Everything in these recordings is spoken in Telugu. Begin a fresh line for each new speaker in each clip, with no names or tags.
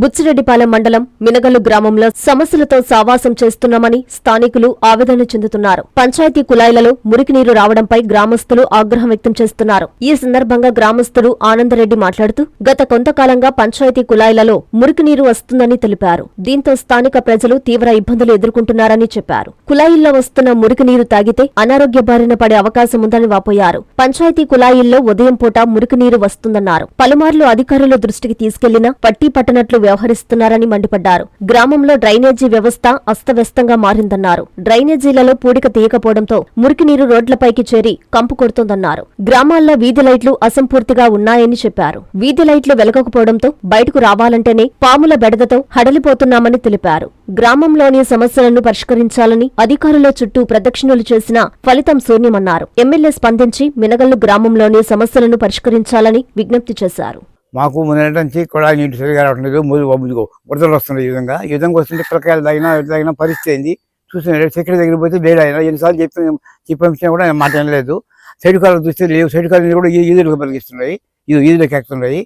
బుచ్చిరెడ్డిపాలెం మండలం మినగల్లు గ్రామంలో సమస్యలతో సావాసం చేస్తున్నామని స్థానికులు ఆవేదన చెందుతున్నారు. పంచాయతీ కుళాయిలలో మురికినీరు రావడంపై గ్రామస్తులు ఆగ్రహం వ్యక్తం చేస్తున్నారు. ఈ సందర్భంగా గ్రామస్తులు ఆనందరెడ్డి మాట్లాడుతూ గత కొంతకాలంగా పంచాయతీ కుళాయిలలో మురికినీరు వస్తుందని తెలిపారు. దీంతో స్థానిక ప్రజలు తీవ్ర ఇబ్బందులు ఎదుర్కొంటున్నారని చెప్పారు. కుళాయిల్లో వస్తున్న మురికి నీరు తాగితే అనారోగ్య బారిన పడే అవకాశం ఉందని వాపోయారు. పంచాయతీ కుళాయిల్లో ఉదయం పూట మురికి నీరు వస్తుందన్నారు. పలుమార్లు అధికారుల దృష్టికి తీసుకెళ్ళినా పట్టి పట్టనట్లు వ్యవహరిస్తున్నారని మండిపడ్డారు. గ్రామంలో డ్రైనేజీ వ్యవస్థ అస్తవ్యస్తంగా మారిందన్నారు. డ్రైనేజీలలో పూడిక తీయకపోవడంతో మురికినీరు రోడ్లపైకి చేరి కంపు కొడుతోందన్నారు. గ్రామాల్లో వీధి లైట్లు అసంపూర్తిగా ఉన్నాయని చెప్పారు. వీధి లైట్లు వెలగకపోవడంతో బయటకు రావాలంటేనే పాముల బెడదతో హడలిపోతున్నామని తెలిపారు. గ్రామంలోని సమస్యలను పరిష్కరించాలని అధికారుల చుట్టూ ప్రదక్షిణలు చేసిన ఫలితం శూన్యమన్నారు. ఎమ్మెల్యే స్పందించి మినగల్లు గ్రామంలోని సమస్యలను పరిష్కరించాలని విజ్ఞప్తి చేశారు.
మాకు ముందు నుంచి కూడా నీటి సరిగా రావట్లేదు ముందు ముందుకు వరదలు వస్తున్నాయి ఈ విధంగా. ఈ విధంగా వస్తుంటే పిల్లకాయలు తగినా తగిన పరిస్థితి అయింది చూస్తున్నాడు సెక్రటరీ దగ్గర పోతే లేడు ఆయన. ఎన్నిసార్లు చెప్పి చెప్పిన కూడా ఆయన మాట లేదు సైడ్ కాలం చూస్తే లేవు. సైడ్ కాలం కూడా ఈ ఈదులకు పెరిగిస్తున్నాయి ఇది ఈదులకు ఎక్కుతున్నాయి.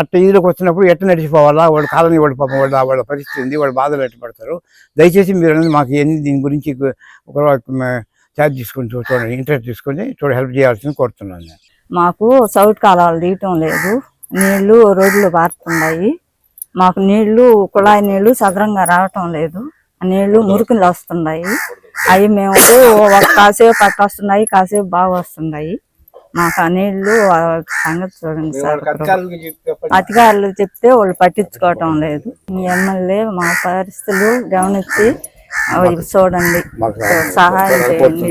అట్ట ఈదులకు వస్తున్నప్పుడు ఎట్ట నడిచిపోవాలా? వాడు కాలని వాడు పాపం వాళ్ళ వాళ్ళ పరిస్థితి ఉంది వాళ్ళు బాధలు ఎట్ట పడతారు? దయచేసి మీరు అనేది మాకు ఎన్ని దీని గురించి ఒక ఛార్జ్ తీసుకొని చూడండి. ఇంట్రెస్ట్ తీసుకొని చూడ హెల్ప్ చేయాల్సింది కోరుతున్నాను
మాకు సౌట్ కాలాలు తీయటం లేదు. నీళ్ళు రోడ్లు పారుతున్నాయి మాకు నీళ్ళు కుళాయి నీళ్ళు సదరంగా రావటం లేదు. ఆ నీళ్ళు మురికిలు వస్తున్నాయి అవి మేము ఒక కాసేపు అట్ట వస్తున్నాయి కాసేపు బాగా వస్తున్నాయి. మాకు ఆ నీళ్ళు సంగతి చూడండి సార్. అధికారులు చెప్తే వాళ్ళు పట్టించుకోవటం లేదు. మీ ఎమ్మెల్యే మా పరిస్థితులు గమనించి చూడండి. సహాయం చేయండి.